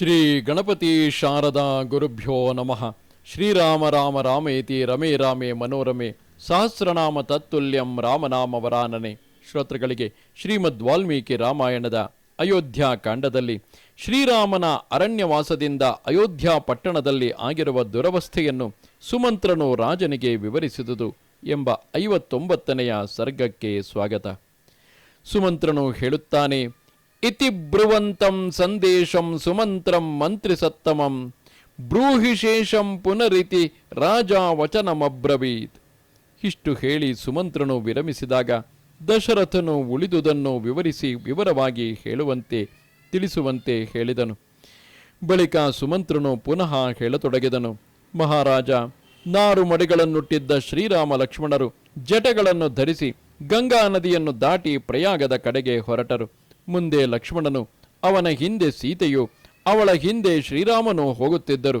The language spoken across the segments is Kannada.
ಶ್ರೀ ಗಣಪತಿ ಶಾರದಾ ಗುರುಭ್ಯೋ ನಮಃ. ಶ್ರೀರಾಮ ರಾಮ ರಾಮೇತಿ ರಮೇ ರಾಮೇ ಮನೋರಮೆ. ಸಹಸ್ರನಾಮ ತತ್ತುಲ್ಯಂ ರಾಮನಾಮ ವರಾನನೆ. ಶ್ರೋತೃಗಳಿಗೆ ಶ್ರೀಮದ್ ವಾಲ್ಮೀಕಿ ರಾಮಾಯಣದ ಅಯೋಧ್ಯ ಕಾಂಡದಲ್ಲಿ, ಶ್ರೀರಾಮನ ಅರಣ್ಯವಾಸದಿಂದ ಅಯೋಧ್ಯ ಪಟ್ಟಣದಲ್ಲಿ ಆಗಿರುವ ದುರವಸ್ಥೆಯನ್ನು ಸುಮಂತ್ರನು ರಾಜನಿಗೆ ವಿವರಿಸಿದುದು ಎಂಬ ಐವತ್ತೊಂಬತ್ತನೆಯ ಸರ್ಗಕ್ಕೆ ಸ್ವಾಗತ. ಸುಮಂತ್ರನು ಹೇಳುತ್ತಾನೆ ಇತಿ ಬ್ರುವಂತಂ ಸಂದೇಶಂ ಸುಮಂತ್ರಂ ಮಂತ್ರಿಸತ್ತಮಂ ಬ್ರೂಹಿಶೇಷಂ ಪುನರಿತಿ ರಾಜ ವಚನಮಬ್ರವೀತ್. ಇಷ್ಟು ಹೇಳಿ ಸುಮಂತ್ರನು ವಿರಮಿಸಿದಾಗ ದಶರಥನು ಉಳಿದುದನ್ನು ವಿವರಿಸಿ ವಿವರವಾಗಿ ಹೇಳುವಂತೆ ತಿಳಿಸುವಂತೆ ಹೇಳಿದನು. ಬಳಿಕ ಸುಮಂತ್ರನು ಪುನಃ ಹೇಳತೊಡಗಿದನು. ಮಹಾರಾಜ, ನಾರು ಮಡಿಗಳನ್ನುಟ್ಟಿದ್ದ ಶ್ರೀರಾಮ ಲಕ್ಷ್ಮಣರು ಜಟಗಳನ್ನು ಧರಿಸಿ ಗಂಗಾ ನದಿಯನ್ನು ದಾಟಿ ಪ್ರಯಾಗದ ಕಡೆಗೆ ಹೊರಟರು. ಮುಂದೆ ಲಕ್ಷ್ಮಣನು, ಅವನ ಹಿಂದೆ ಸೀತೆಯು, ಅವಳ ಹಿಂದೆ ಶ್ರೀರಾಮನು ಹೋಗುತ್ತಿದ್ದರು.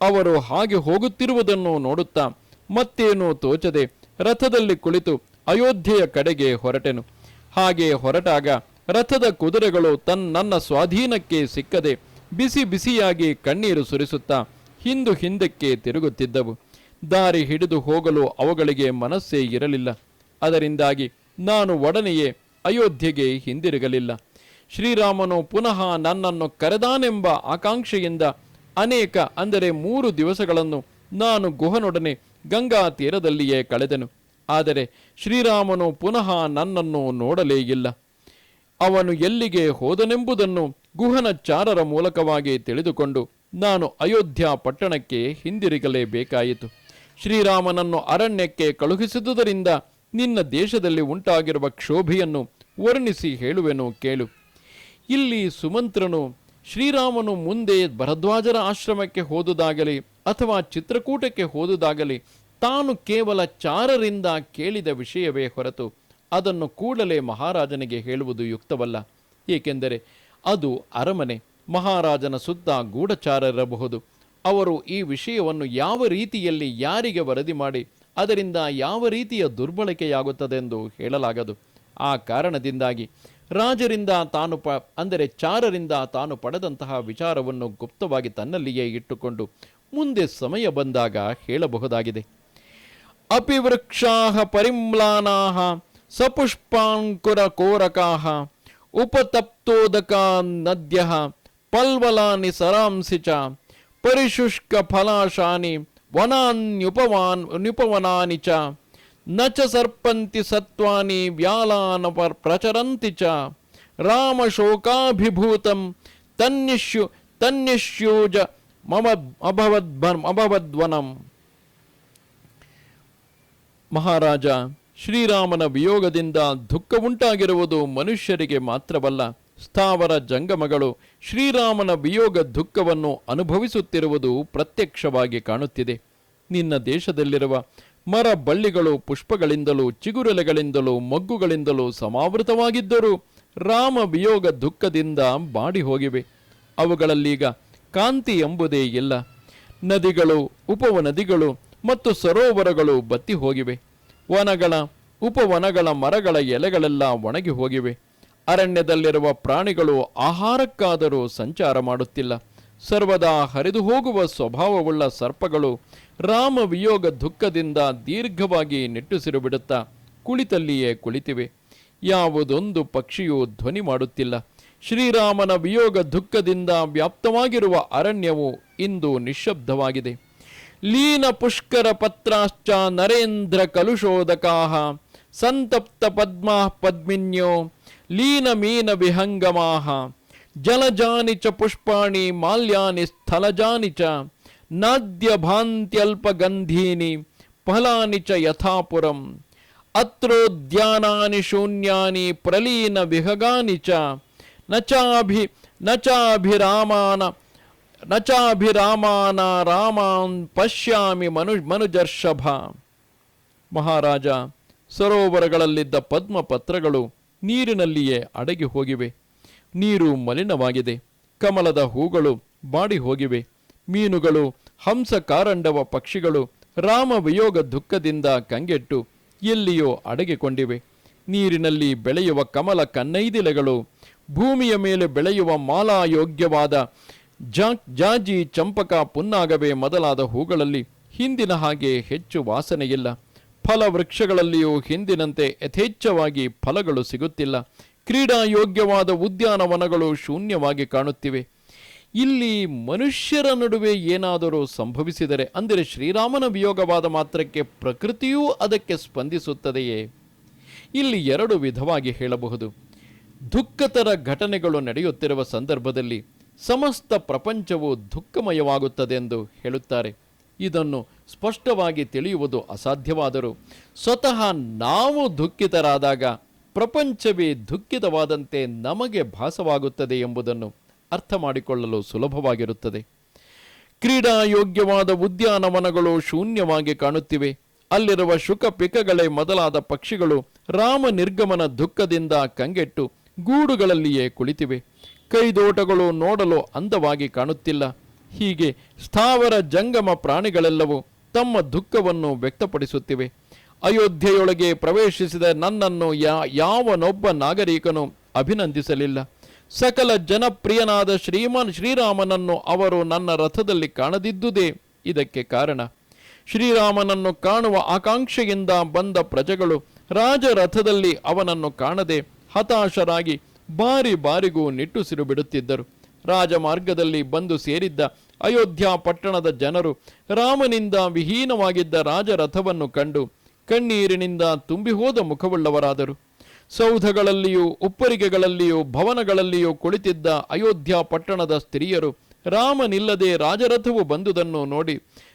ಅವರು ಹಾಗೆ ಹೋಗುತ್ತಿರುವುದನ್ನು ನೋಡುತ್ತಾ ಮತ್ತೇನೂ ತೋಚದೆ ರಥದಲ್ಲಿ ಕುಳಿತು ಅಯೋಧ್ಯೆಯ ಕಡೆಗೆ ಹೊರಟೆನು. ಹಾಗೆ ಹೊರಟಾಗ ರಥದ ಕುದುರೆಗಳು ತನ್ನ ಸ್ವಾಧೀನಕ್ಕೆ ಸಿಕ್ಕದೆ ಬಿಸಿ ಬಿಸಿಯಾಗಿ ಕಣ್ಣೀರು ಸುರಿಸುತ್ತಾ ಹಿಂದು ಹಿಂದಕ್ಕೆ ತಿರುಗುತ್ತಿದ್ದವು. ದಾರಿ ಹಿಡಿದು ಹೋಗಲು ಅವುಗಳಿಗೆ ಮನಸ್ಸೇ ಇರಲಿಲ್ಲ. ಅದರಿಂದಾಗಿ ನಾನು ಒಡನೆಯೇ ಅಯೋಧ್ಯೆಗೆ ಹಿಂದಿರುಗಲಿಲ್ಲ. ಶ್ರೀರಾಮನು ಪುನಃ ನನ್ನನ್ನು ಕರೆದಾನೆಂಬ ಆಕಾಂಕ್ಷೆಯಿಂದ ಅನೇಕ, ಅಂದರೆ ಮೂರು ದಿವಸಗಳನ್ನು ನಾನು ಗುಹನೊಡನೆ ಗಂಗಾ ತೀರದಲ್ಲಿಯೇ ಕಳೆದನು. ಆದರೆ ಶ್ರೀರಾಮನು ಪುನಃ ನನ್ನನ್ನು ನೋಡಲೇ ಇಲ್ಲ. ಅವನು ಎಲ್ಲಿಗೆ ಹೋದನೆಂಬುದನ್ನು ಗುಹನ ಚಾರರ ಮೂಲಕವಾಗಿ ತಿಳಿದುಕೊಂಡು ನಾನು ಅಯೋಧ್ಯ ಪಟ್ಟಣಕ್ಕೆ ಹಿಂದಿರುಗಲೇಬೇಕಾಯಿತು. ಶ್ರೀರಾಮನನ್ನು ಅರಣ್ಯಕ್ಕೆ ಕಳುಹಿಸಿದುದರಿಂದ ನಿನ್ನ ದೇಶದಲ್ಲಿ ಉಂಟಾಗಿರುವ ಕ್ಷೋಭೆಯನ್ನು ವರ್ಣಿಸಿ ಹೇಳುವೆನು ಕೇಳು. ಇಲ್ಲಿ ಸುಮಂತ್ರನು ಶ್ರೀರಾಮನು ಮುಂದೆ ಭರದ್ವಾಜರ ಆಶ್ರಮಕ್ಕೆ ಹೋದುದಾಗಲಿ ಅಥವಾ ಚಿತ್ರಕೂಟಕ್ಕೆ ಹೋದುದಾಗಲಿ ತಾನು ಕೇವಲ ಚಾರರಿಂದ ಕೇಳಿದ ವಿಷಯವೇ ಹೊರತು ಅದನ್ನು ಕೂಡಲೇ ಮಹಾರಾಜನಿಗೆ ಹೇಳುವುದು ಯುಕ್ತವಲ್ಲ. ಏಕೆಂದರೆ ಅದು ಅರಮನೆ, ಮಹಾರಾಜನ ಸುತ್ತ ಗೂಢಚಾರರಬಹುದು ಅವರು ಈ ವಿಷಯವನ್ನು ಯಾವ ರೀತಿಯಲ್ಲಿ ಯಾರಿಗೆ ವರದಿ ಮಾಡಿ, ಅದರಿಂದ ಯಾವ ರೀತಿಯ ದುರ್ಬಳಕೆಯಾಗುತ್ತದೆಂದು ಹೇಳಲಾಗದು. ಆ ಕಾರಣದಿಂದಾಗಿ ರಾಜರಿಂದ ತಾನು ಪ, ಅಂದರೆ ಚಾರರಿಂದ ತಾನು ಪಡೆದಂತಹ ವಿಚಾರವನ್ನು ಗುಪ್ತವಾಗಿ ತನ್ನಲ್ಲಿಯೇ ಇಟ್ಟುಕೊಂಡು ಮುಂದೆ ಸಮಯ ಬಂದಾಗ ಹೇಳಬಹುದಾಗಿದೆ. ಅಪಿವೃಕ್ಷಾ ಪರಿಮ್ಲಾನಾ ಸಪುಷ್ಪಾಂಕುರ ಕೋರಕಾಹ ಉಪತಪ್ತೋದಕ ನದ್ಯ ಪಲ್ವಲಾನಿ ಸರಾಂಸಿ ಚ ಪರಿಶುಷ್ಕ ಫಲಾಶಾನಿ ವನಾನ್ಯುಪವಾನ್, ನ್ಯುಪವನಾನಿ ಚ ನ ಚ ಸರ್ಪಂತಿ ಸತ್ವಾನಿ ವ್ಯಾಲಾನ ಪರ್- ಪ್ರಚರಂತಿ ಚ. ರಾಮಶೋಕಾಭಿಭೂತಂ ತನ್ನಿಶ್ಯು ತನ್ನಿಶ್ಯೂಜ ಮಮ ಅಭವದ್ ಅಭವದ್ವನಂ. ಮಹಾರಾಜ, ಶ್ರೀರಾಮನ ವಿಯೋಗದಿಂದ ದುಃಖ ಉಂಟಾಗಿರುವುದು ಮನುಷ್ಯರಿಗೆ ಮಾತ್ರವಲ್ಲ, ಸ್ಥಾವರ ಜಂಗಮಗಳು ಶ್ರೀರಾಮನ ವಿಯೋಗ ದುಃಖವನ್ನು ಅನುಭವಿಸುತ್ತಿರುವುದು ಪ್ರತ್ಯಕ್ಷವಾಗಿ ಕಾಣುತ್ತಿದೆ. ನಿನ್ನ ದೇಶದಲ್ಲಿರುವ ಮರ ಬಳ್ಳಿಗಳು ಪುಷ್ಪಗಳಿಂದಲೂ ಚಿಗುರೆಲೆಗಳಿಂದಲೂ ಮೊಗ್ಗುಗಳಿಂದಲೂ ಸಮಾವೃತವಾಗಿದ್ದರೂ ರಾಮ ವಿಯೋಗ ದುಃಖದಿಂದ ಬಾಡಿ ಹೋಗಿವೆ. ಅವುಗಳಲ್ಲೀಗ ಕಾಂತಿ ಎಂಬುದೇ ಇಲ್ಲ. ನದಿಗಳು, ಉಪವನದಿಗಳು ಮತ್ತು ಸರೋವರಗಳು ಬತ್ತಿ ಹೋಗಿವೆ. ವನಗಳ, ಉಪವನಗಳ ಮರಗಳ ಎಲೆಗಳೆಲ್ಲ ಒಣಗಿ ಹೋಗಿವೆ. ಅರಣ್ಯದಲ್ಲಿರುವ ಪ್ರಾಣಿಗಳು ಆಹಾರಕ್ಕಾದರೂ ಸಂಚಾರ ಮಾಡುತ್ತಿಲ್ಲ. ಸರ್ವದಾ ಹರಿದು ಹೋಗುವ ಸ್ವಭಾವವುಳ್ಳ ಸರ್ಪಗಳು ರಾಮ ವಿಯೋಗ ದುಃಖದಿಂದ ದೀರ್ಘವಾಗಿ ನಿಟ್ಟುಸಿರು ಬಿಡುತ್ತಾ ಕುಳಿತಲ್ಲಿಯೇ ಕುಳಿತಿವೆ. ಯಾವುದೊಂದು ಪಕ್ಷಿಯೂ ಧ್ವನಿ ಮಾಡುತ್ತಿಲ್ಲ. ಶ್ರೀರಾಮನ ವಿಯೋಗ ದುಃಖದಿಂದ ವ್ಯಾಪ್ತವಾಗಿರುವ ಅರಣ್ಯವು ಇಂದು ನಿಶ್ಶಬ್ದವಾಗಿದೆ. ಲೀನ ಪುಷ್ಕರ ಪತ್ರಾಶ್ಚ ನರೇಂದ್ರ ಕಲುಷೋದಕಾಹ ಸಂತಪ್ತ ಪದ್ಮಾ ಪದ್ಮಿನ್ಯೋ ಲೀನ ಮೀನ ವಿಹಂಗಮಾಹ ಜಲಜಾನಿ ಚ ಪುಷ್ಪಾಣಿ ಮಾಲ್ಯಾನಿ ಸ್ಥಲಜಾನಿ ಚ ನಾದ್ಯ ಭಾಂತ್ಯಲ್ಪಗಂಧೀನಿ ಫಲಾನಿ ಚ ಯಥಾಪುರಂ ಅತ್ರೋದ್ಯಾನಾನಿ ಶೂನ್ಯಾನಿ ಪ್ರಲೀನ ವಿಹಗಾನಿ ಚ ನಚಾಭಿ ನಚಾಭಿರಾಮಾನ ನಚಾಭಿರಾಮಾನ ರಾಮಾನ್ ಪಶ್ಯಾಮಿ ಮನು ಮನುಜರ್ಷಭ. ಮಹಾರಾಜ, ಸರೋವರಗಳಲ್ಲಿದ್ದ ಪದ್ಮಪತ್ರಗಳು ನೀರಿನಲ್ಲಿಯೇ ಅಡಗಿ ಹೋಗಿವೆ. ನೀರು ಮಲಿನವಾಗಿದೆ. ಕಮಲದ ಹೂಗಳು ಬಾಡಿ ಹೋಗಿವೆ ಮೀನುಗಳು ಹಂಸ ಕಾರಂಡವ ಪಕ್ಷಿಗಳು ರಾಮ ವಿಯೋಗ ದುಃಖದಿಂದ ಕಂಗೆಟ್ಟು ಎಲ್ಲಿಯೋ ಅಡಗಿಕೊಂಡಿವೆ. ನೀರಿನಲ್ಲಿ ಬೆಳೆಯುವ ಕಮಲ ಕನ್ನೈದಿಲೆಗಳು ಭೂಮಿಯ ಮೇಲೆ ಬೆಳೆಯುವ ಮಾಲಾಯೋಗ್ಯವಾದ ಜಾ ಜಾಜಿ ಚಂಪಕ ಪುನ್ನಾಗವೇ ಮೊದಲಾದ ಹೂಗಳಲ್ಲಿ ಹಿಂದಿನ ಹಾಗೆ ಹೆಚ್ಚು ವಾಸನೆಯಿಲ್ಲ. ಫಲವೃಕ್ಷಗಳಲ್ಲಿಯೂ ಹಿಂದಿನಂತೆ ಯಥೇಚ್ಛವಾಗಿ ಫಲಗಳು ಸಿಗುತ್ತಿಲ್ಲ. ಕ್ರೀಡಾ ಯೋಗ್ಯವಾದ ಉದ್ಯಾನವನಗಳು ಶೂನ್ಯವಾಗಿ ಕಾಣುತ್ತಿವೆ. ಇಲ್ಲಿ ಮನುಷ್ಯರ ನಡುವೆ ಏನಾದರೂ ಸಂಭವಿಸಿದರೆ ಅಂದರೆ ಶ್ರೀರಾಮನ ವಿಯೋಗವಾದ ಮಾತ್ರಕ್ಕೆ ಪ್ರಕೃತಿಯೂ ಅದಕ್ಕೆ ಸ್ಪಂದಿಸುತ್ತದೆಯೇ? ಇಲ್ಲಿ ಎರಡು ವಿಧವಾಗಿ ಹೇಳಬಹುದು. ದುಃಖತರ ಘಟನೆಗಳು ನಡೆಯುತ್ತಿರುವ ಸಂದರ್ಭದಲ್ಲಿ ಸಮಸ್ತ ಪ್ರಪಂಚವು ದುಃಖಮಯವಾಗುತ್ತದೆ ಎಂದು ಹೇಳುತ್ತಾರೆ. ಇದನ್ನು ಸ್ಪಷ್ಟವಾಗಿ ತಿಳಿಯುವುದು ಅಸಾಧ್ಯವಾದರೂ ಸ್ವತಃ ನಾವು ದುಃಖಿತರಾದಾಗ ಪ್ರಪಂಚವೇ ದುಃಖಿತವಾದಂತೆ ನಮಗೆ ಭಾಸವಾಗುತ್ತದೆ ಎಂಬುದನ್ನು ಅರ್ಥ ಮಾಡಿಕೊಳ್ಳಲು ಸುಲಭವಾಗಿರುತ್ತದೆ. ಕ್ರೀಡಾ ಯೋಗ್ಯವಾದ ಉದ್ಯಾನವನಗಳು ಶೂನ್ಯವಾಗಿ ಕಾಣುತ್ತಿವೆ. ಅಲ್ಲಿರುವ ಶುಕ ಪಿಕಗಳೇ ಮೊದಲಾದ ಪಕ್ಷಿಗಳು ರಾಮ ನಿರ್ಗಮನ ದುಃಖದಿಂದ ಕಂಗೆಟ್ಟು ಗೂಡುಗಳಲ್ಲಿಯೇ ಕುಳಿತಿವೆ. ಕೈದೋಟಗಳು ನೋಡಲು ಅಂದವಾಗಿ ಕಾಣುತ್ತಿಲ್ಲ. ಹೀಗೆ ಸ್ಥಾವರ ಜಂಗಮ ಪ್ರಾಣಿಗಳೆಲ್ಲವೂ ತಮ್ಮ ದುಃಖವನ್ನು ವ್ಯಕ್ತಪಡಿಸುತ್ತಿವೆ. ಅಯೋಧ್ಯೆಯೊಳಗೆ ಪ್ರವೇಶಿಸಿದ ನನ್ನನ್ನು ಯಾ, ಯಾವನೊಬ್ಬ ನಾಗರಿಕನು ಅಭಿನಂದಿಸಲಿಲ್ಲ. ಸಕಲ ಜನಪ್ರಿಯನಾದ ಶ್ರೀಮಾನ್ ಶ್ರೀರಾಮನನ್ನು ಅವರು ನನ್ನ ರಥದಲ್ಲಿ ಕಾಣದಿದ್ದುದೇ ಇದಕ್ಕೆ ಕಾರಣ. ಶ್ರೀರಾಮನನ್ನು ಕಾಣುವ ಆಕಾಂಕ್ಷೆಯಿಂದ ಬಂದ ಪ್ರಜೆಗಳು ರಾಜರಥದಲ್ಲಿ ಅವನನ್ನು ಕಾಣದೆ ಹತಾಶರಾಗಿ ಬಾರಿ ಬಾರಿಗೂ ನಿಟ್ಟುಸಿರು ಬಿಡುತ್ತಿದ್ದರು. ರಾಜಮಾರ್ಗದಲ್ಲಿ ಬಂದು ಸೇರಿದ್ದ ಅಯೋಧ್ಯ ಪಟ್ಟಣದ ಜನರು ರಾಮನಿಂದ ವಿಹೀನವಾಗಿದ್ದ ರಾಜರಥವನ್ನು ಕಂಡು ಕಣ್ಣೀರಿನಿಂದ ತುಂಬಿ ಹೋದ ಮುಖವುಳ್ಳವರಾದರು. ಸೌಧಗಳಲ್ಲಿಯೂ, ಉಪ್ಪರಿಗೆಗಳಲ್ಲಿಯೂ, ಭವನಗಳಲ್ಲಿಯೂ ಕುಳಿತಿದ್ದ ಅಯೋಧ್ಯ ಪಟ್ಟಣದ ಸ್ತ್ರೀಯರು ರಾಮನಿಲ್ಲದೆ ರಾಜರಥವು ಬಂದುದನ್ನು ನೋಡಿ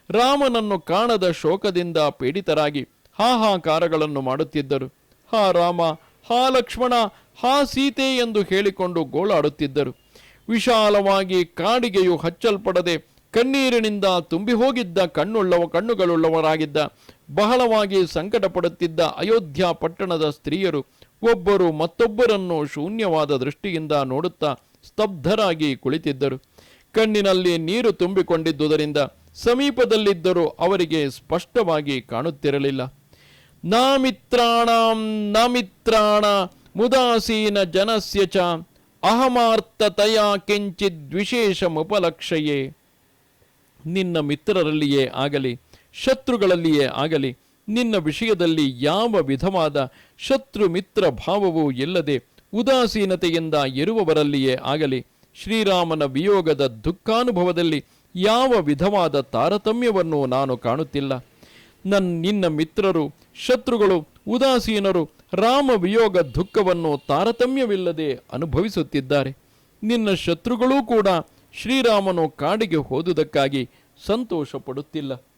ರಾಮನನ್ನು ಕಾಣದ ಶೋಕದಿಂದ ಪೀಡಿತರಾಗಿ ಹಾಹಾಕಾರಗಳನ್ನು ಮಾಡುತ್ತಿದ್ದರು. ಹಾ ರಾಮ, ಹಾ ಲಕ್ಷ್ಮಣ, ಹಾ ಸೀತೆ ಎಂದು ಹೇಳಿಕೊಂಡು ಗೋಳಾಡುತ್ತಿದ್ದರು. ವಿಶಾಲವಾಗಿ ಕಾಡಿಗೆಯು ಹಚ್ಚಲ್ಪಡದೆ ಕಣ್ಣೀರಿನಿಂದ ತುಂಬಿ ಹೋಗಿದ್ದ ಕಣ್ಣುಳ್ಳವ ಕಣ್ಣುಗಳುಳ್ಳವರಾಗಿದ್ದ ಬಹಳವಾಗಿ ಸಂಕಟಪಡುತ್ತಿದ್ದ ಅಯೋಧ್ಯ ಪಟ್ಟಣದ ಸ್ತ್ರೀಯರು ಒಬ್ಬರು ಮತ್ತೊಬ್ಬರನ್ನು ಶೂನ್ಯವಾದ ದೃಷ್ಟಿಯಿಂದ ನೋಡುತ್ತಾ ಸ್ತಬ್ಧರಾಗಿ ಕುಳಿತಿದ್ದರು. ಕಣ್ಣಿನಲ್ಲಿ ನೀರು ತುಂಬಿಕೊಂಡಿದ್ದುದರಿಂದ ಸಮೀಪದಲ್ಲಿದ್ದರೂ ಅವರಿಗೆ ಸ್ಪಷ್ಟವಾಗಿ ಕಾಣುತ್ತಿರಲಿಲ್ಲ. ನಾಮಿತ್ರಾಣಾಂ, ನಾಮಿತ್ರಾಣ, ಮುದಾಸೀನ ಜನಸ್ಯ ಚ, ಅಹಮಾರ್ತತಯ ಕಿಂಚಿದ್ ವಿಶೇಷಮುಪಲಕ್ಷಯೇ ನಿನ್ನ ಮಿತ್ರರಲ್ಲಿಯೇ ಆಗಲಿ. ಶತ್ರುಗಳಲ್ಲಿಯೇ ಆಗಲಿ, ನಿನ್ನ ವಿಷಯದಲ್ಲಿ ಯಾವ ವಿಧವಾದ ಶತ್ರು ಮಿತ್ರ ಭಾವವೂ ಇಲ್ಲದೆ ಉದಾಸೀನತೆಯಿಂದ ಇರುವವರಲ್ಲಿಯೇ ಆಗಲಿ, ಶ್ರೀರಾಮನ ವಿಯೋಗದ ದುಃಖಾನುಭವದಲ್ಲಿ ಯಾವ ವಿಧವಾದ ತಾರತಮ್ಯವನ್ನು ನಾನು ಕಾಣುತ್ತಿಲ್ಲ. ನನ್ನ ನಿನ್ನ ಮಿತ್ರರು, ಶತ್ರುಗಳು, ಉದಾಸೀನರು ರಾಮ ವಿಯೋಗ ದುಃಖವನ್ನು ತಾರತಮ್ಯವಿಲ್ಲದೆ ಅನುಭವಿಸುತ್ತಿದ್ದಾರೆ. ನಿನ್ನ ಶತ್ರುಗಳೂ ಕೂಡ ಶ್ರೀರಾಮನು ಕಾಡಿಗೆ ಹೋದುದಕ್ಕಾಗಿ ಸಂತೋಷ ಪಡುತ್ತಿಲ್ಲ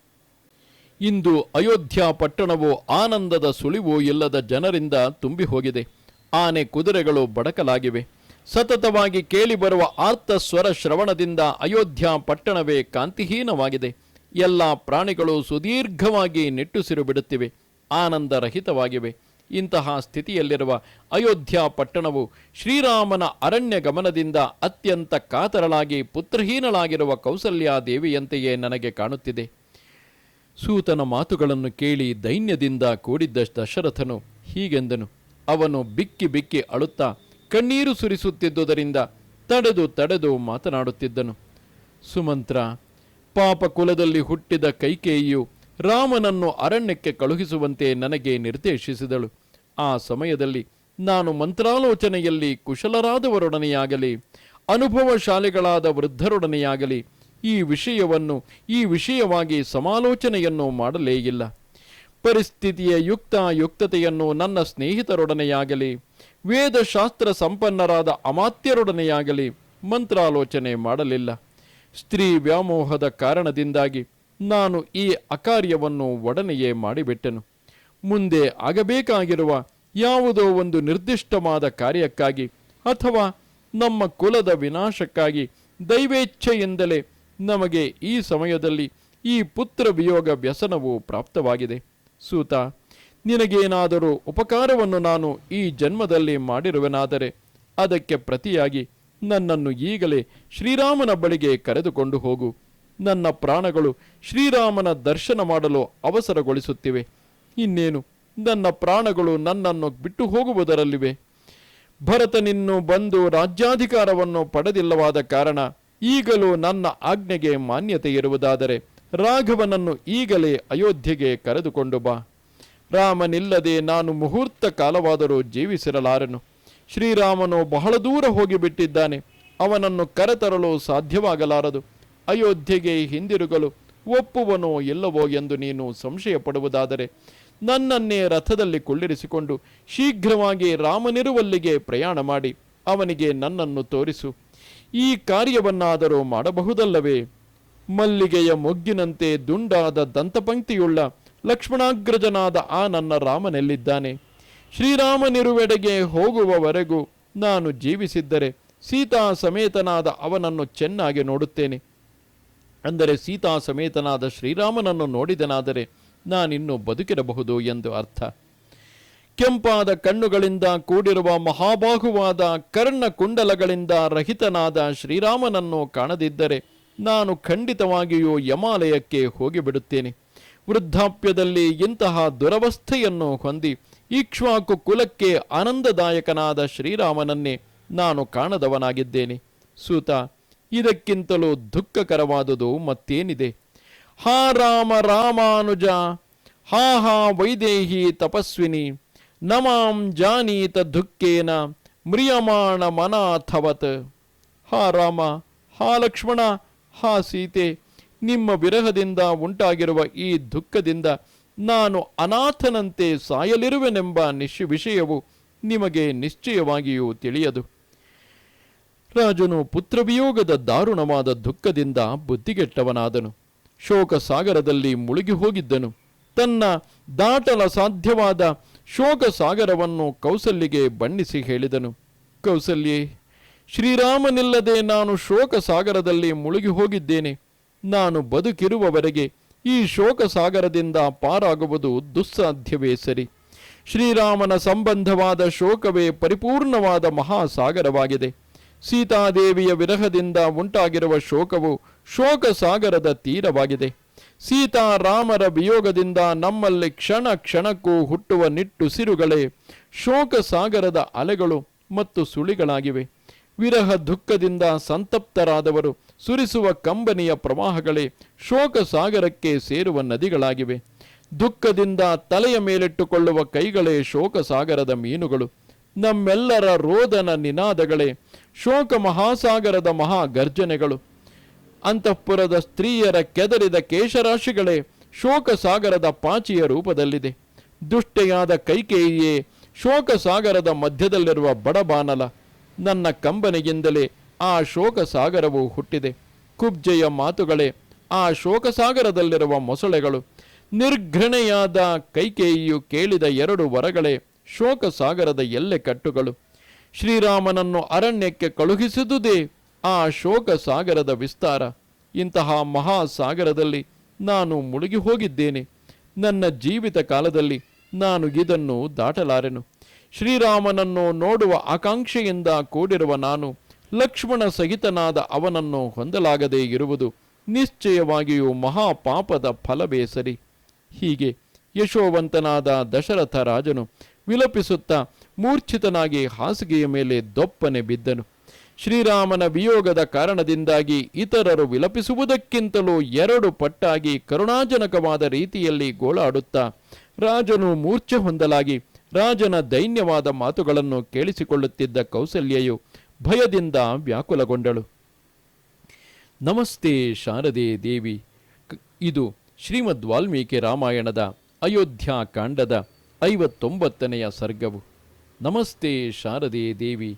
ಇಂದು ಅಯೋಧ್ಯ ಪಟ್ಟಣವು ಆನಂದದ ಸುಳಿವು ಇಲ್ಲದ ಜನರಿಂದ ತುಂಬಿ ಹೋಗಿದೆ ಆನೆ ಕುದುರೆಗಳು ಬಡಕಲಾಗಿವೆ. ಸತತವಾಗಿ ಕೇಳಿಬರುವ ಆರ್ತ ಸ್ವರ ಶ್ರವಣದಿಂದ ಅಯೋಧ್ಯ ಪಟ್ಟಣವೇ ಕಾಂತಿಹೀನವಾಗಿದೆ. ಎಲ್ಲ ಪ್ರಾಣಿಗಳು ಸುದೀರ್ಘವಾಗಿ ನಿಟ್ಟುಸಿರು ಬಿಡುತ್ತಿವೆ ಆನಂದರಹಿತವಾಗಿವೆ. ಇಂತಹ ಸ್ಥಿತಿಯಲ್ಲಿರುವ ಅಯೋಧ್ಯ ಪಟ್ಟಣವು ಶ್ರೀರಾಮನ ಅರಣ್ಯ ಗಮನದಿಂದ ಅತ್ಯಂತ ಕಾತರಳಾಗಿ ಪುತ್ರಹೀನಳಾಗಿರುವ ಕೌಸಲ್ಯ ದೇವಿಯಂತೆಯೇ ನನಗೆ ಕಾಣುತ್ತಿದೆ. ಸೂತನ ಮಾತುಗಳನ್ನು ಕೇಳಿ ದೈನ್ಯದಿಂದ ಕೂಡಿದ್ದ ದಶರಥನು ಹೀಗೆಂದನು. ಅವನು ಬಿಕ್ಕಿ ಬಿಕ್ಕಿ ಅಳುತ್ತಾ ಕಣ್ಣೀರು ಸುರಿಸುತ್ತಿದ್ದುದರಿಂದ ತಡೆದು ತಡೆದು ಮಾತನಾಡುತ್ತಿದ್ದನು. ಸುಮಂತ್ರ, ಪಾಪ ಕುಲದಲ್ಲಿ ಹುಟ್ಟಿದ ಕೈಕೇಯಿಯು ರಾಮನನ್ನು ಅರಣ್ಯಕ್ಕೆ ಕಳುಹಿಸುವಂತೆ ನನಗೆ ನಿರ್ದೇಶಿಸಿದಳು. ಆ ಸಮಯದಲ್ಲಿ ನಾನು ಮಂತ್ರಾಲೋಚನೆಯಲ್ಲಿ ಕುಶಲರಾದವರೊಡನೆಯಾಗಲಿ, ಅನುಭವಶಾಲಿಗಳಾದ ವೃದ್ಧರೊಡನೆಯಾಗಲಿ ಈ ವಿಷಯವನ್ನು, ಈ ವಿಷಯವಾಗಿ ಸಮಾಲೋಚನೆಯನ್ನು ಮಾಡಲೇ ಇಲ್ಲ. ಪರಿಸ್ಥಿತಿಯ ಯುಕ್ತ ಯುಕ್ತತೆಯನ್ನು ನನ್ನ ಸ್ನೇಹಿತರೊಡನೆಯಾಗಲಿ, ವೇದಶಾಸ್ತ್ರ ಸಂಪನ್ನರಾದ ಅಮಾತ್ಯರೊಡನೆಯಾಗಲಿ ಮಂತ್ರಾಲೋಚನೆ ಮಾಡಲಿಲ್ಲ. ಸ್ತ್ರೀ ವ್ಯಾಮೋಹದ ಕಾರಣದಿಂದಾಗಿ ನಾನು ಈ ಅಕಾರ್ಯವನ್ನು ಒಡನೆಯೇ ಮಾಡಿಬಿಟ್ಟೆನು. ಮುಂದೆ ಆಗಬೇಕಾಗಿರುವ ಯಾವುದೋ ಒಂದು ನಿರ್ದಿಷ್ಟವಾದ ಕಾರ್ಯಕ್ಕಾಗಿ ಅಥವಾ ನಮ್ಮ ಕುಲದ ವಿನಾಶಕ್ಕಾಗಿ ದೈವೇಚ್ಛೆಯಿಂದಲೇ ನಮಗೆ ಈ ಸಮಯದಲ್ಲಿ ಈ ಪುತ್ರ ವಿಯೋಗ ವ್ಯಸನವು ಪ್ರಾಪ್ತವಾಗಿದೆ. ಸೂತ, ನಿನಗೇನಾದರೂ ಉಪಕಾರವನ್ನು ನಾನು ಈ ಜನ್ಮದಲ್ಲಿ ಮಾಡಿರುವೆನಾದರೆ ಅದಕ್ಕೆ ಪ್ರತಿಯಾಗಿ ನನ್ನನ್ನು ಈಗಲೇ ಶ್ರೀರಾಮನ ಬಳಿಗೆ ಕರೆದುಕೊಂಡು ಹೋಗು. ನನ್ನ ಪ್ರಾಣಗಳು ಶ್ರೀರಾಮನ ದರ್ಶನ ಮಾಡಲು ಅವಸರಗೊಳಿಸುತ್ತಿವೆ. ಇನ್ನೇನು, ನನ್ನ ಪ್ರಾಣಗಳು ನನ್ನನ್ನು ಬಿಟ್ಟು ಹೋಗುವುದರಲ್ಲಿವೆ. ಭರತನಿನ್ನು ಬಂದು ರಾಜ್ಯಾಧಿಕಾರವನ್ನು ಪಡೆದಿಲ್ಲವಾದ ಕಾರಣ ಈಗಲೂ ನನ್ನ ಆಜ್ಞೆಗೆ ಮಾನ್ಯತೆ ಇರುವುದಾದರೆ ರಾಘವನನ್ನು ಈಗಲೇ ಅಯೋಧ್ಯೆಗೆ ಕರೆದುಕೊಂಡು ಬಾ. ರಾಮನಿಲ್ಲದೆ ನಾನು ಮುಹೂರ್ತ ಕಾಲವಾದರೂ ಜೀವಿಸಿರಲಾರನು. ಶ್ರೀರಾಮನು ಬಹಳ ದೂರ ಹೋಗಿಬಿಟ್ಟಿದ್ದಾನೆ. ಅವನನ್ನು ಕರೆತರಲು ಸಾಧ್ಯವಾಗಲಾರದು. ಅಯೋಧ್ಯೆಗೆ ಹಿಂದಿರುಗಲು ಒಪ್ಪುವನೋ ಇಲ್ಲವೋ ಎಂದು ನೀನು ಸಂಶಯ ಪಡುವುದಾದರೆ ನನ್ನನ್ನೇ ರಥದಲ್ಲಿ ಕುಳ್ಳಿರಿಸಿಕೊಂಡು ಶೀಘ್ರವಾಗಿ ರಾಮನಿರುವಲ್ಲಿಗೆ ಪ್ರಯಾಣ ಮಾಡಿ. ಅವನಿಗೆ ನನ್ನನ್ನು ತೋರಿಸು. ಈ ಕಾರ್ಯವನ್ನಾದರೂ ಮಾಡಬಹುದಲ್ಲವೇ? ಮಲ್ಲಿಗೆಯ ಮೊಗ್ಗಿನಂತೆ ದುಂಡಾದ ದಂತಪಂಕ್ತಿಯುಳ್ಳ ಲಕ್ಷ್ಮಣಾಗ್ರಜನಾದ ಆ ನನ್ನ ರಾಮನೆಲ್ಲಿದ್ದಾನೆ? ಶ್ರೀರಾಮನಿರುವೆಡೆಗೆ ಹೋಗುವವರೆಗೂ ನಾನು ಜೀವಿಸಿದ್ದರೆ ಸೀತಾ ಸಮೇತನಾದ ಅವನನ್ನು ಚೆನ್ನಾಗಿ ನೋಡುತ್ತೇನೆ. ಅಂದರೆ ಸೀತಾ ಸಮೇತನಾದ ಶ್ರೀರಾಮನನ್ನು ನೋಡಿದನಾದರೆ ನಾನಿನ್ನೂ ಬದುಕಿರಬಹುದು ಎಂದು ಅರ್ಥ. ಕೆಂಪಾದ ಕಣ್ಣುಗಳಿಂದ ಕೂಡಿರುವ ಮಹಾಬಾಹುವಾದ ಕರ್ಣ ಕುಂಡಲಗಳಿಂದ ರಹಿತನಾದ ಶ್ರೀರಾಮನನ್ನು ಕಾಣದಿದ್ದರೆ ನಾನು ಖಂಡಿತವಾಗಿಯೂ ಯಮಾಲಯಕ್ಕೆ ಹೋಗಿಬಿಡುತ್ತೇನೆ. ವೃದ್ಧಾಪ್ಯದಲ್ಲಿ ಇಂತಹ ದುರವಸ್ಥೆಯನ್ನು ಹೊಂದಿ ಇಕ್ಷ್ವಾಕು ಕುಲಕ್ಕೆ ಆನಂದದಾಯಕನಾದ ಶ್ರೀರಾಮನನ್ನೇ ನಾನು ಕಾಣದವನಾಗಿದ್ದೇನೆ. ಸೂತ, ಇದಕ್ಕಿಂತಲೂ ದುಃಖಕರವಾದುದು ಮತ್ತೇನಿದೆ? ಹಾ ರಾಮ ರಾಮಾನುಜ, ಹಾ ಹಾ ವೈದೇಹಿ ತಪಸ್ವಿನಿ ನಮಾಂ ಜಾನೀತ ದುಃಖೇನ ಮ್ರಿಯಮಾಣ ಮನಾಥವತ್. ಹಾ ರಾಮ, ಹಾ ಲಕ್ಷ್ಮಣ, ಹಾ ಸೀತೆ, ನಿಮ್ಮ ವಿರಹದಿಂದ ಉಂಟಾಗಿರುವ ಈ ದುಃಖದಿಂದ ನಾನು ಅನಾಥನಂತೆ ಸಾಯಲಿರುವೆನೆಂಬ ನಿಶ್, ವಿಷಯವು ನಿಮಗೆ ನಿಶ್ಚಯವಾಗಿಯೂ ತಿಳಿಯದು. ರಾಜನು ಪುತ್ರವಿಯೋಗದ ದಾರುಣವಾದ ದುಃಖದಿಂದ ಬುದ್ಧಿಗೆಟ್ಟವನಾದನು. ಶೋಕ ಸಾಗರದಲ್ಲಿ ಮುಳುಗಿ ಹೋಗಿದ್ದನು ತನ್ನ ದಾಟಲ ಸಾಧ್ಯವಾದ ಶೋಕ ಸಾಗರವನ್ನು ಕೌಸಲ್ಯಗೆ ಬಣ್ಣಿಸಿ ಹೇಳಿದನು. ಕೌಸಲ್ಯೆ, ಶ್ರೀರಾಮನಿಲ್ಲದೆ ನಾನು ಶೋಕ ಸಾಗರದಲ್ಲಿ ಮುಳುಗಿ ಹೋಗಿದ್ದೇನೆ. ನಾನು ಬದುಕಿರುವವರೆಗೆ ಈ ಶೋಕ ಸಾಗರದಿಂದ ಪಾರಾಗುವುದು ದುಸ್ಸಾಧ್ಯವೇ ಸರಿ. ಶ್ರೀರಾಮನ ಸಂಬಂಧವಾದ ಶೋಕವೇ ಪರಿಪೂರ್ಣವಾದ ಮಹಾಸಾಗರವಾಗಿದೆ. ಸೀತಾದೇವಿಯ ವಿರಹದಿಂದ ಉಂಟಾಗಿರುವ ಶೋಕವು ಶೋಕ ಸಾಗರದ ತೀರವಾಗಿದೆ. ಸೀತಾರಾಮರ ವಿಯೋಗದಿಂದ ನಮ್ಮಲ್ಲಿ ಕ್ಷಣ ಕ್ಷಣಕ್ಕೂ ಹುಟ್ಟುವ ನಿಟ್ಟುಸಿರುಗಳೇ ಶೋಕ ಸಾಗರದ ಅಲೆಗಳು ಮತ್ತು ಸುಳಿಗಳಾಗಿವೆ. ವಿರಹ ದುಃಖದಿಂದ ಸಂತಪ್ತರಾದವರು ಸುರಿಸುವ ಕಂಬನಿಯ ಪ್ರವಾಹಗಳೇ, ಶೋಕ ಸಾಗರಕ್ಕೆ ಸೇರುವ ನದಿಗಳಾಗಿವೆ. ದುಃಖದಿಂದ ತಲೆಯ ಮೇಲಿಟ್ಟುಕೊಳ್ಳುವ ಕೈಗಳೇ ಶೋಕ ಸಾಗರದ ಮೀನುಗಳು. ನಮ್ಮೆಲ್ಲರ ರೋದನ ನಿನಾದಗಳೇ, ಶೋಕ ಮಹಾಸಾಗರದ ಮಹಾಗರ್ಜನೆಗಳು. ಅಂತಃಪುರದ ಸ್ತ್ರೀಯರ ಕೆದರಿದ ಕೇಶರಾಶಿಗಳೇ ಶೋಕಸಾಗರದ ಪಾಚಿಯ ರೂಪದಲ್ಲಿದೆ. ದುಷ್ಟೆಯಾದ ಕೈಕೇಯಿಯೇ ಶೋಕಸಾಗರದ ಮಧ್ಯದಲ್ಲಿರುವ ಬಡಬಾನಲ, ನನ್ನ ಕಂಬನಿಗಿಂದಲೇ ಆ ಶೋಕಸಾಗರವು ಹುಟ್ಟಿದೆ. ಕುಬ್ಜೆಯ ಮಾತುಗಳೇ, ಆ ಶೋಕಸಾಗರದಲ್ಲಿರುವ ಮೊಸಳೆಗಳು ನಿರ್ಘೃಣೆಯಾದ ಕೈಕೇಯಿಯು ಕೇಳಿದ ಎರಡು ವರಗಳೇ ಶೋಕಸಾಗರದ ಎಲ್ಲೆ ಕಟ್ಟುಗಳು. ಶ್ರೀರಾಮನನ್ನು ಅರಣ್ಯಕ್ಕೆ ಕಳುಹಿಸಿದುದೇ ಆ ಶೋಕ ಸಾಗರದ ವಿಸ್ತಾರ. ಇಂತಹ ಮಹಾಸಾಗರದಲ್ಲಿ ನಾನು ಮುಳುಗಿ ಹೋಗಿದ್ದೇನೆ. ನನ್ನ ಜೀವಿತ ಕಾಲದಲ್ಲಿ ನಾನು ಇದನ್ನು ದಾಟಲಾರೆನು. ಶ್ರೀರಾಮನನ್ನು ನೋಡುವ ಆಕಾಂಕ್ಷೆಯಿಂದ ಕೂಡಿರುವ ನಾನು ಲಕ್ಷ್ಮಣ ಸಹಿತನಾದ ಅವನನ್ನು ಹೊಂದಲಾಗದೇ ಇರುವುದು ನಿಶ್ಚಯವಾಗಿಯೂ ಮಹಾಪಾಪದ ಫಲವೇ ಸರಿ. ಹೀಗೆ ಯಶೋವಂತನಾದ ದಶರಥ ರಾಜನು ವಿಲಪಿಸುತ್ತಾ ಮೂರ್ಛಿತನಾಗಿ ಹಾಸಿಗೆಯ ಮೇಲೆ ದೊಪ್ಪನೆ ಬಿದ್ದನು. ಶ್ರೀರಾಮನ ವಿಯೋಗದ ಕಾರಣದಿಂದಾಗಿ ಇತರರು ವಿಲಪಿಸುವುದಕ್ಕಿಂತಲೂ ಎರಡು ಪಟ್ಟಾಗಿ ಕರುಣಾಜನಕವಾದ ರೀತಿಯಲ್ಲಿ ಗೋಳಾಡುತ್ತಾ ರಾಜನು ಮೂರ್ಛೆ ಹೊಂದಲಾಗಿ ರಾಜನ ದೈನ್ಯವಾದ ಮಾತುಗಳನ್ನು ಕೇಳಿಸಿಕೊಳ್ಳುತ್ತಿದ್ದ ಕೌಸಲ್ಯೆಯು ಭಯದಿಂದ ವ್ಯಾಕುಲಗೊಂಡಳು. ನಮಸ್ತೆ ಶಾರದೆ ದೇವಿ. ಇದು ಶ್ರೀಮದ್ ವಾಲ್ಮೀಕಿ ರಾಮಾಯಣದ ಅಯೋಧ್ಯ ಕಾಂಡದ ಐವತ್ತೊಂಬತ್ತನೆಯ ಸರ್ಗವು. ನಮಸ್ತೆ ಶಾರದೆ ದೇವಿ.